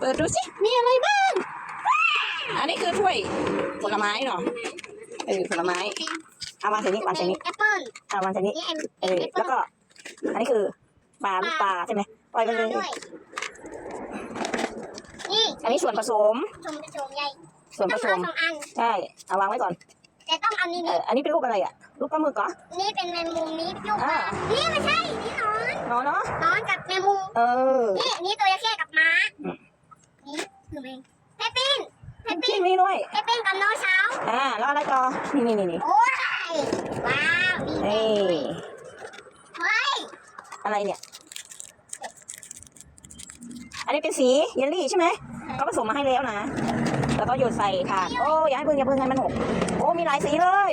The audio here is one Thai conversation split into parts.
เปิดดูสิ มีอะไรบ้าง อันนี้คือถ้วยผลไม้เนาะเออผลไม้ เอาวางใส่นี้วางใส่นี้แอปเปิ้ลเอาวางใส่นี้ นี่แอมเออ แล้วก็ อันนี้คือปลาลูกปลาใช่ไหมปล่อยไปเลยด้วยนี่อันนี้ส่วนผสม ชมชมใหญ่ส่วนผต้องสเอามสองอัน ใช่ เอาวางไว้ก่อน แต่ต้องเอานี่เอนี่อ อันนี้เป็นรูปอะไรอะ รูปปลาหมึกเหรอ นี่เป็นแมงมุมนี้ลูกปอ่าลานี่ไม่ใช่ นี่นอนเนาะเนาะนอนกับแมงมุม เออ นี่นี่ตัวแค่กับม้า อืม นี่คือแมงเพปปิ้นเพปที่ปิ้นนี่ด้วยเพปปิ้นกับโนเช้าอ่าแล้วอะไรต่อนี่นี่นี่นี่โอ้ยว้าวดีแมนี่งเฮ้ยอะไรเนี่ย อันนี้เป็นสีเยลลี่ใช่ไหมเขาผสมมาให้แล้วนะแล้วก็โยนใส่ถาดโอ้อย่าให้เพิ่งอย่าเพิ่งให้มันหกโอ้มีหลายสีเลย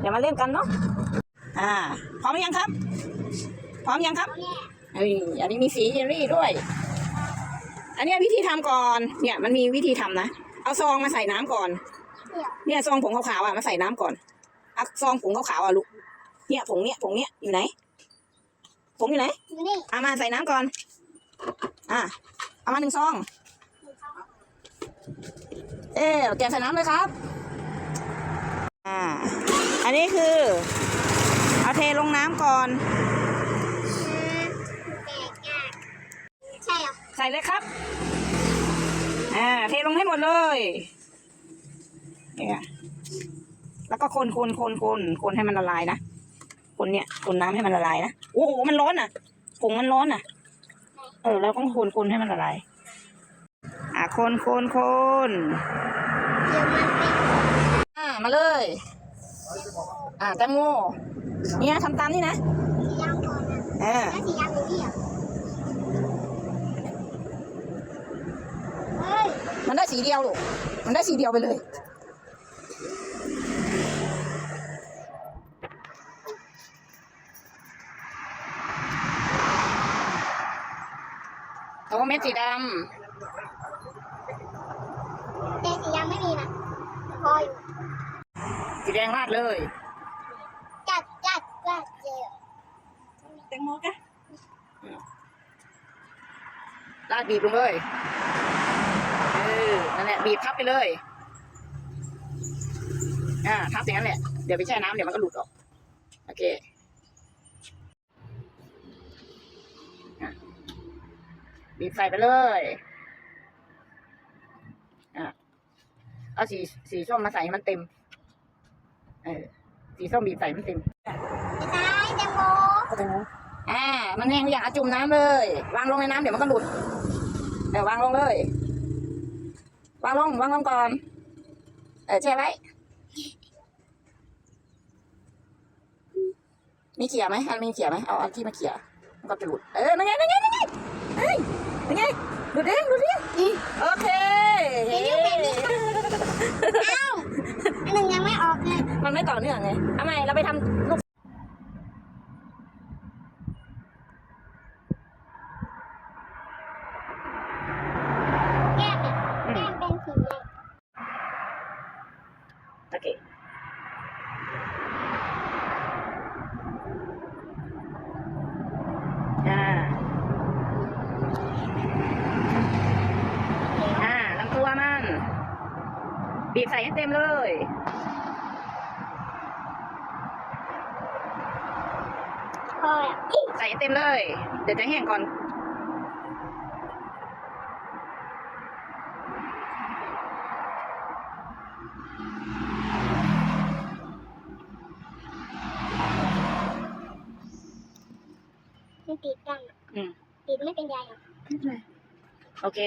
เดี๋ยวมาเล่นกันเนาะอ่าพร้อมหรือยังครับ พร้อมยังครับเอ้ยอันนี้มีสีเยลลี่ด้วย อันเนี้ยวิธีทำก่อน เนี่ยมันมีวิธีทำนะ เอาซองมาใส่น้ำก่อน เนี่ยซองผงขาวๆอะมาใส่น้ำก่อนเอาซองผงขาวๆอะลูก เนี่ยผงเนี่ยผงเนี่ยอยู่ไหน ผงอยู่ไหนอยู่นี่เอามาใส่น้ำก่อน อะเอามาหนึ่งซอง เอ๊ะแกะใส่น้ำเลยครับ อ่า อันนี้คือ เอาเทลงน้ำก่อน ใช่เหรอ ใส่เลยครับ อ่า เทลงให้หมดเลยเนี่ยแล้วก็คนคนคนคนคนให้มันละลายนะ คนเนี่ย คนน้ำให้มันละลายนะ โอ้โห มันร้อนอะผงมันร้อนอะ เออแล้วก็คนคนให้มันละลาย อ่าคนคนคนเดี๋ยวมันเป็นอ่า มาเลย อ่าแตงโมเนี่ยทำตามนี่นะ สียางก่อนนะอ่าแล้วสียางอยู่นี่เหรอเฮ้ย มันได้ สีเดียวลูกมันได้สีเดียวไปเลย โอ้เม็ดสีดแต่สียางไม่มีนะพออยู่ำสีแดงราดเลย จัดจัดจัดเจอแตงโมกะราดบีบลงเลย เออ นั่นแหละ บีบทับไปเลย อ่าทับอย่างนั้นแหละ เดี๋ยวไปแช่น้ำเดี๋ยวมันก็หลุดออก โอเคอะบีบใส่ไปเลยอะเอาสีสีส้มมาใส่ให้มันเต็ม เออ สีส้มบีบใส่ให้มันเต็มซ้ายแตงโมอ่า มันแห้งอย่างจุ่มน้ำเลย วางลงในน้ำเดี๋ยวมันก็หลุดเดี๋ยววางลงเลย วางลงวางลงก่อน เออแช่ไว้ มีเขี่ยไหมอันมีเขี่ยไหมเอาอันที่มาเขี่ยมันก็จะหลุด เออนั่นไงนั่นไงนั่นไงเฮ้ยนั่นไงหลุดเองหลุดเองโอเคเอ้าอันหนึ่งยังไม่ออกเลยมันไม่ต่อเนื่องไงทำไมเราไปทำลูก แก้มเนี่ยแก้มเป็นสีแดง โอเค อ่า อ่าลำตัวมันบีบใส่ให้เต็มเลยพออะใส่ให้เต็มเลย เดี๋ยวจะแห้งก่อนมันติดกัน อะอืมติดไม่เป็นไรหรอกโอเค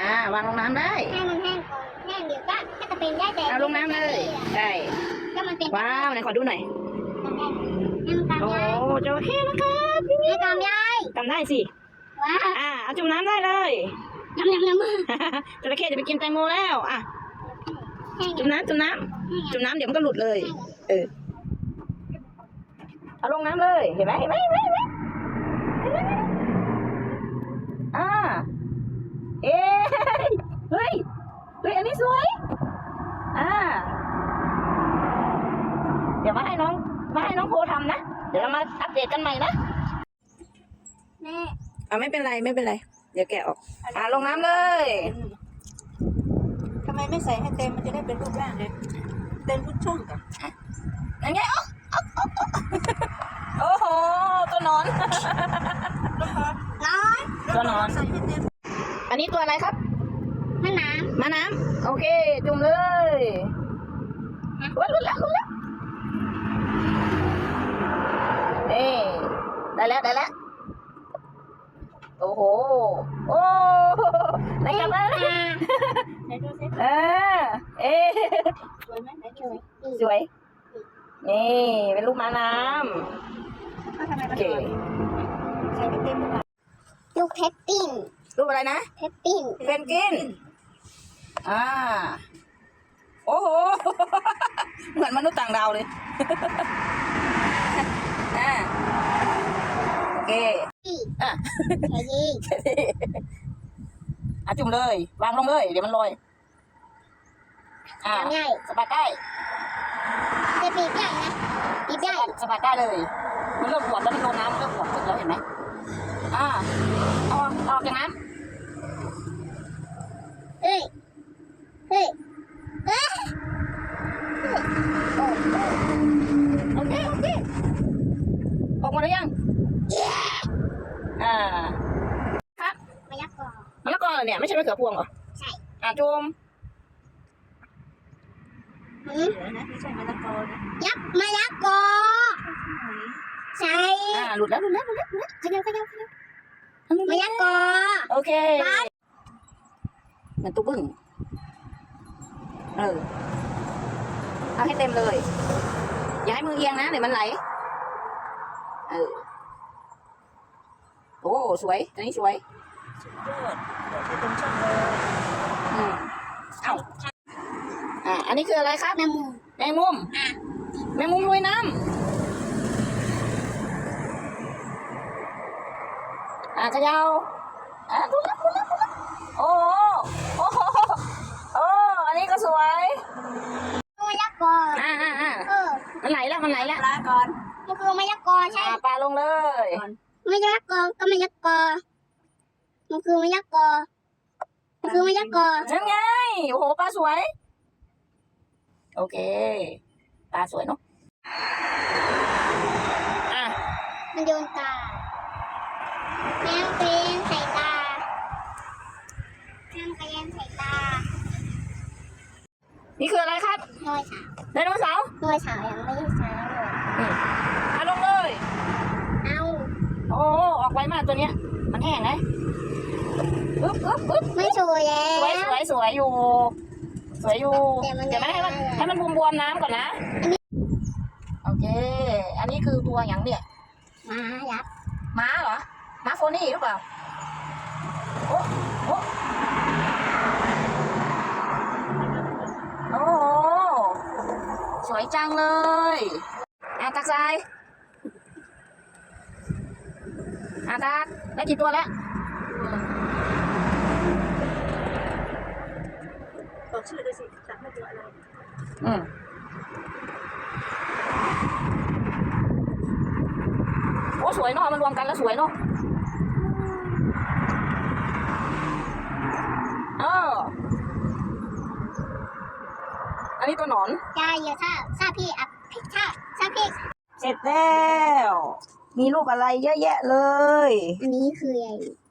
อ่าวางลงน้ำได้ให้มันแห้งก่อนแห้งเดี๋ยวก็ก็จะเป็นได้แต่เอาลงน้ำเลยได้ก็มันเป็นว้าวไหนขอดูหน่อยให้มันตามโอ้ยายโจระเข้นะครับให้ตามยายทำได้สิว้าวอ่าเอาจุ่มน้ำได้เลยยำยำยำจระเข้จะไปกินแตงโมแล้วอะแห้งจุ่มน้ำจุ่มน้ำจุ่มน้ำเดี๋ยวมันก็หลุดเลย เออเอาลงน้ำเลยเห็นไหมเห็นไหมเห็นไหมเห็นไหมเห็นไหมอ่า เอ๊ะเฮ้ย เฮ้ย อันนี้สวย อ่า เดี๋ยวมาให้น้อง มาให้น้องโพทำนะ เดี๋ยวเรามาอัปเดตกันใหม่นะ แม่อ่าไม่เป็นไรไม่เป็นไร เดี๋ยวแกะออก อ่าลงน้ำเลย ทำไมไม่ใส่ให้เต็มมันจะได้เป็นรูปร่างเลยเต็มทุกช่องกับยังไงอ๊อกอ๊อกอ๊อกอ๊อกโอ้โห ตัวหนอน ร้อน ตัวหนอน ใส่ให้เต็ม อันนี้ตัวอะไรครับ มะน้ มาน้ำโอเค จุ่มเลยว้าลุ้นแล้วลุ้นแล้วเอ้ได้แล้วได้แล้ว โอ้โห โอ้ได้กลับแล้วำอ่า ไหน ดูสิเออเอ๊ะสวยไหมไหนดูสวย นี่ เป็นลูกม้าน้ถ้าทำไมำมัโอนเคสวยใส่ให้เต็มเลยลูกเพปปิ้นรูปอะไรนะ เพปปิ้นเพนกวิน อ่า โอ้โห เหมือนมนุษย์ต่างดาวเลย อ่า โอเคอะใช่ยิงอะจุ่มเลย วางลงเลย เดี๋ยวมันลอย อ่าทำใหญ่สะบัดได้จะปีกใหญ่นะปีกใหญ่สะบัดได้เลย มันเริ่มปวดแล้วมันโดนน้ำมันเริ่มปวดขึ้นแล้วเห็นไหมอ่าเอาออกออกจากน้เฮ้ยเฮ้ยเฮ้ยำโอเคโอเคออกมาได้ยังอ่าครับมายักกอมะละกอเหรอเนี่ยไม่ใช่มะเขือพวงเหรอ ใช่ อะจุ่ม หืมสวยนะไม่ใช่มะละกอนะยักษ์มายักกอ ใช่อ่าหลุดแล้วหลุดแล้วหลุดแล้วขยับขยับขยับหลุดมาแล้วยักกอ โอเคเหมือนตุ๊กบึ้งเออเอาให้เต็มเลย อย่าให้มือเอียงนะเดี๋ยวมันไหล เออ โอ้สวยตัวนี้สวย สุดยอดเดี๋ยวให้เต็มช่องเลย อืม เอ้า อ่า อันนี้คืออะไรครับน้ำมูแมงมุมอะแมงมุมลุยน้ำอะเขยาวอะทุลักทุลักทุลักโอ้โหโอ้โหโอ้อันนี้ก็สวยมายักกออ่าอ่าอ่าเออมันไหลแล้วมันไหลแล้วปลาก่อนมันคือมายักกอใช่อ่าปลาลงเลยมายักกอก็มายักกอมันคือมายักกอมันคือมายักกอนั่นไงโอ้โหปลาสวย โอเคปลาสวยเนาะอะมันโยนตาแมวเป็นใส่ตาแมวเป็นใส่ตานี่คืออะไรครับน้อยสาวไดโนเสาร์น้อยสาวยังไม่ได้ใช้เลยอะลงเลย เอาโอ้โหออกไวมากตัวเนี้ย มันแห้งไงปึ๊บปึ๊บปึ๊บไม่สวยแล้วสวยสวยสวยอยู่ สวยอยู่แต่มันเดี๋ยวไม่ให้มันไม่ได้ให้มันบวมบวมๆน้ำก่อนนะ โอเค อันนี้คือตัวอย่างเนี่ยมายักษ์ม้าเหรอ ม้าโฟนี่หรือเปล่า โอ้โอ้โอ้โหสวยจังเลยอาตักทรายอาตักได้กี่ตัวแล้ว บอก ชื่อด้วยสิตักให้ตัวอะไรอืมโอ้สวยเนาะมันรวมกันแล้วสวยเนาะเอออันนี้ตัวหนอน ยายเยอะถ้าถ้าพี่อัพถ้าถ้าพี่เสร็จแล้ว มีรูปอะไรเยอะแยะเลย อันนี้คืออะไ